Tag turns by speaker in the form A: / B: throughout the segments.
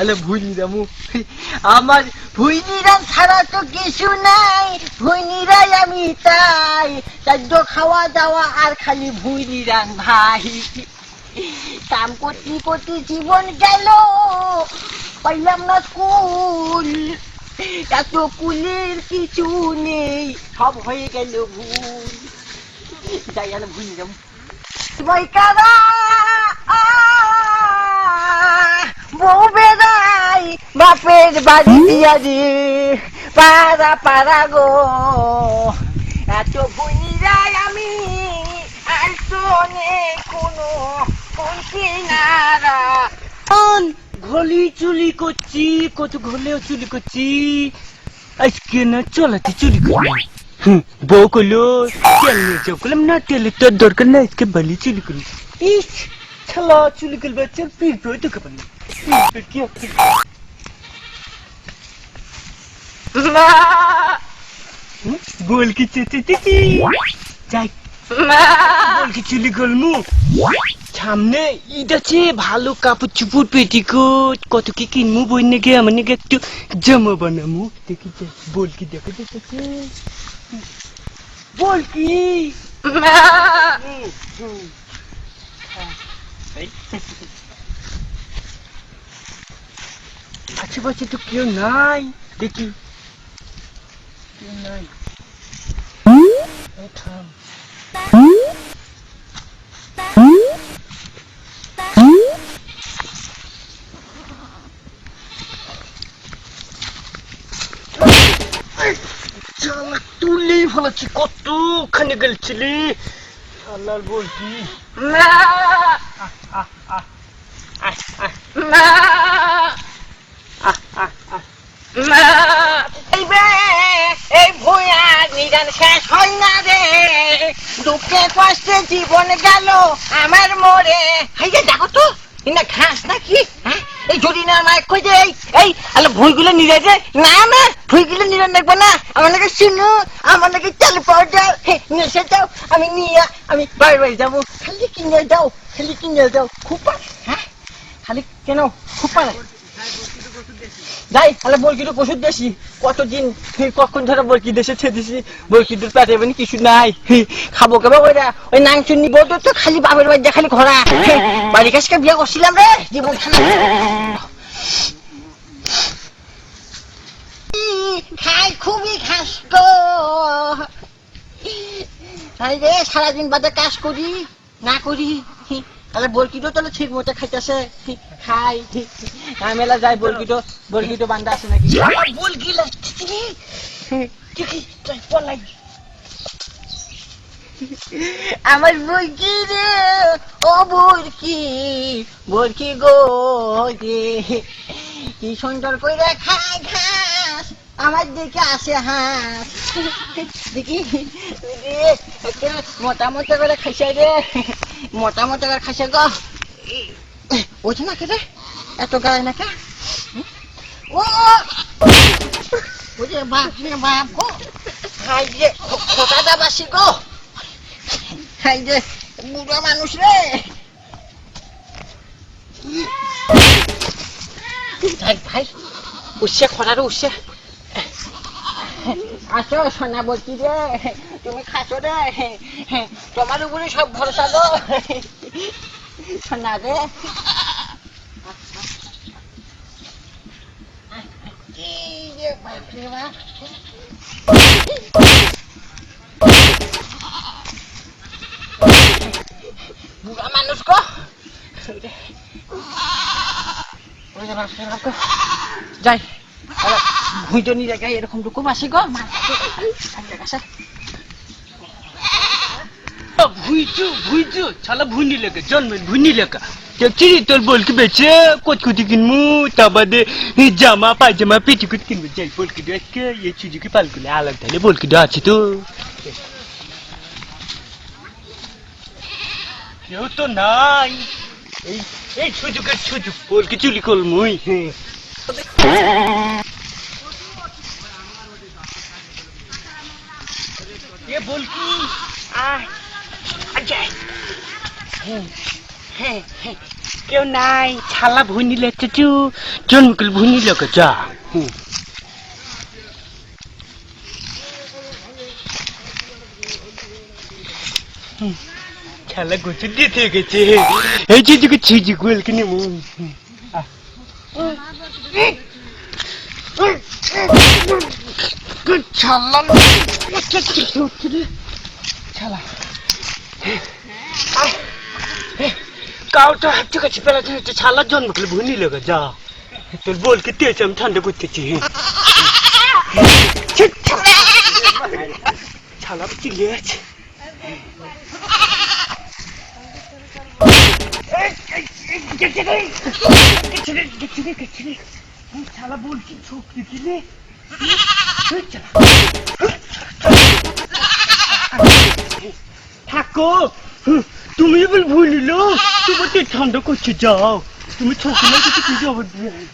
A: আলে ভুইনি রামু আমার ভুইনিরাম ছাড়া তো কিছু নাই ভুইনিরাই আমি তাই। খাদ্য খাওয়া দাওয়া আর খালি ভুইনিরাম ভাই। কাম করতে করতে জীবন গেল, পাইলাম না কুল এত কুলের কিছু নেই, সব হয়ে গেল ভুল। যাই আলে ভুইনিরাম বইকারা বউ বাপের বাড়ি দিয়া দি পাড়া পাড়া গো। এত বইরাই আমি আর নেই কোনো কোন কিনারা
B: ঘলি চুলি করছি কত ঘলেও চুলি করছি। আজকে না চলাতে চুলি হুম, বউ করল তেল নিয়ে যাও। করলাম না তেলের তোর দরকার না আজকে বালি চুলি করি। ইস ছালা চুলি করবে চল পির পেয়ে তো খাবার না পির বল কি চেতে চেতে যাই বল কি চুলি করমু সামনে ঈদ আছে ভালো কাপড় চুপুর পেটিকোট কত কি কিনবো বই নাকি আমার নাকি একটু জামা বানামু দেখি যাই, বল কি দেখা যাচ্ছে বল কি হুম, হুম। আশেপাশে তো কেউ নাই দেখি তুলেই ফেলেছি কতখানি গেলছিলি শালার বলছি
A: এই দুঃখে কষ্টে জীবন গেল আমার মরে এই যে দেখো তো না ঘাস নাকি? হ্যাঁ? এই যদি না মাইক কই যে এই আলে ভুইগুলো নিরে যে, না না, ভুইগুলো নিরে দেখব না। আমার নাকি শুনু আমার নাকি চাল পাউডার নেশে যাও, আমি নিয়ে, আমি বাড়ি বাড়ি যাব। খালি কিনে দাও, খালি কিনে দাও। খুব হ্যাঁ? খালি কেন? খুব পারে। যাই তাহলে বলকিটু ওষুধ দেশি কতদিন কখন ধরে বলকি দেশে ছেদিছি বলকিটুর পেটে মানে কিছু নাই খাব কেবে রে, ওই নাংচুন্নি বলতো তো খালি বাপের বাড়ি খালি ঘোরা বাড়ি কাছকে বিয়ে করছিলাম রে জীবন খাই খুবই খাস তো। তাই রে সারাদিন বাদে কাজ করি না করি। তাহলে বলকিটো তাহলে ঠিক মতো খাইতেছে। হি, খাই ঝামেলা যায় বলকিটো বান্ধা আছে নাকি? আমার বলকি রে ও বলকি বলকি গো রে। কি সুন্দর করে খায় ঘাস আমার দিকে আসে হাঁস। দেখি রে, একে মোটা মোটা করে খাইছে রে। মোটা মোটা করে খাইছে গো। না রে এত গায়ে না কে ও বাপ গো। খোটাটা বাসি গো। মানুষ রে। ভাই, উঠছে খরারে উঠছে। আসো সোনা বলছি রে তুমি খাসো রে। তোমার উপরে সব ভরসা গো। সোনা রে। বুড়া মানুষ যে গো। যাই। ভুঁইটনি জায়গায় এরকম টুকু মাসি গো। কাছে
B: ভুইচু ভুইচু ছালা ভুনি লেখা জন্মের ভুনি লেখা দেখছি তোর বলকে বেছে কতকুটি কিনবো তা বাদে জামা পায়জামা পেটিকুট কিনবো যাই বলকে আজকে এই সুযোগে পালগুলো আলাদা তাহলে বলকে আছে তো। কেউ তো নাই। এই এই সুযোগের সুযোগ বলকে চুলি করমুই এ বলকি। আয় আচ্ছা কেউ নাই ছালা ভুনিলে চুচু জন্মকুল ভুনিলে যা। ছালা গোছু দিতে গেছে। এই চুচুকে ছিজি গোলকে নেব ছালা। ছালা কাউটা হাঁটতে গেছে পেলা তুমি তো ছালার জন্ম করলে ভুনি লেগে যা তোর বলকে দিয়েছে আমি ঠান্ডা করতেছি ছালা চিলিয়ে আছে ছালা বলছি চোখ দিলে থাকো। হুঁ, তুমি বল ভুলিল তোমার তো ঠান্ডা করছে যাও। তুমি না কিছু কিছু আবার দিয়ে আয়।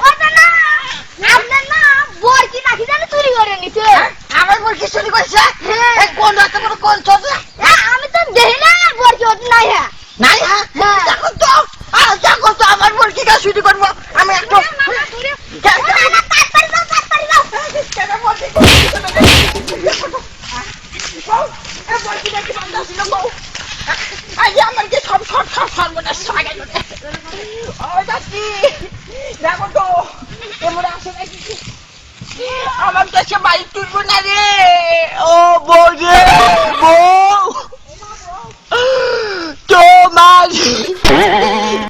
C: ওটা না আপনার না বরকি নাকি জানে চুরি করে নিতে
A: আমার বল কি চুরি করছে এই কোন রাতে বড় কোন চোদ্দ
C: হ্যাঁ, আমি তো দেখি না বরকি ওটা নাই হ্যাঁ
A: নাই হ্যাঁ
C: হ্যাঁ।
A: দেখো তো আহ, দেখো তো আমার বল কি কাজ চুরি করব আমি একটু আমার কি সব সব সব সর্বনাশ হয়ে গেল রে। ও চাচি, দেখো তো কেমন আছে নাকি আমার কাছে বাইক তুলবো না রে ও রে বউ। তোমার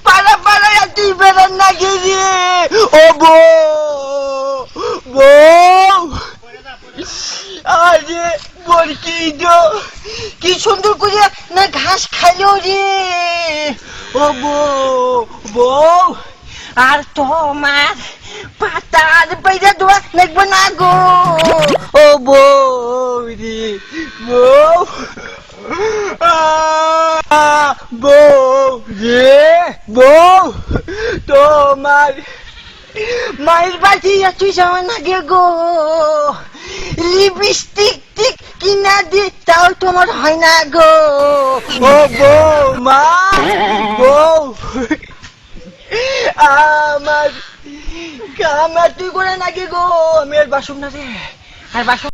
A: পালা পালা তুই বেরোন না গিয়ে। ও বউ বউ। আরে বলকি কি সুন্দর করে না ঘাস খাইলো রে? ও বউ বউ। আর তোমার পাতার বাইরে দোয়া লাগবে না গো ও বউ রে বউ আহ, বউ রে বউ তোমার মায়ের বাড়ি তুই যাওয়া না গে লিপস্টিক টিক কিনা দি তাও তোমার হয় না গো ও মা বউ আমার কামা তুই করে নাকি গো? আমি আর বাসুম না রে আর বাসুম